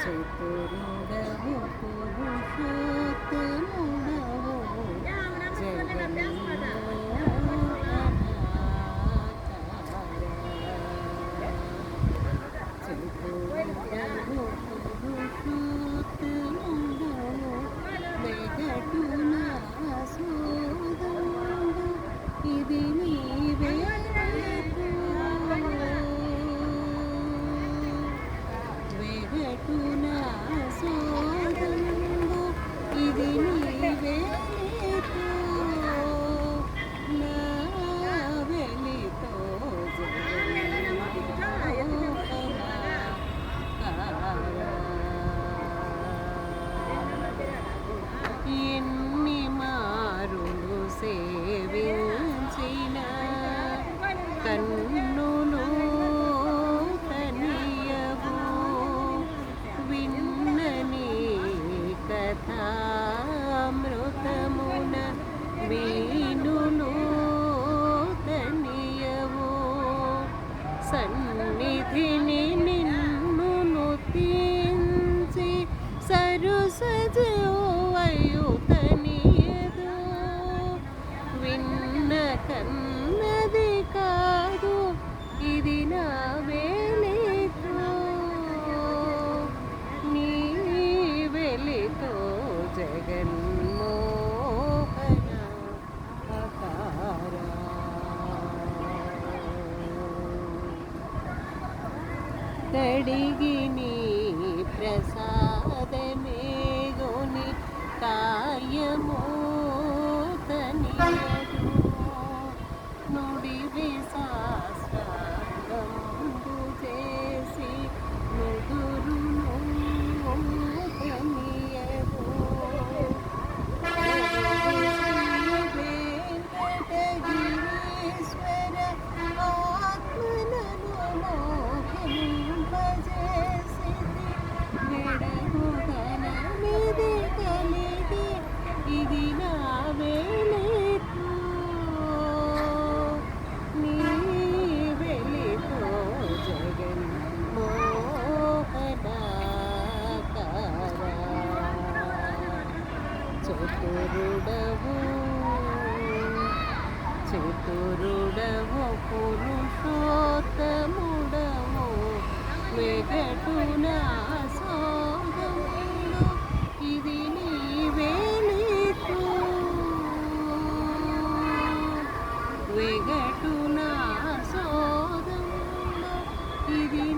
చతురుడవు పురుషోత్తముడవు ఎన్ని మారులు సేవించిన కన్నులు సన్నిధిని నిన్ను తీంచి సరుసజోవయు తనియదు విన్న కన్న కడిగి నీ ప్రసాదమేగుని కాయమో తనియదు నుడివి శాస్త్రంబు చతురుడవు. చతురుడవు పురుషోత్తముడవు. వెగటున సోదముడు ఇది నీవే నీకు. వెగటున సోదముడు ఇది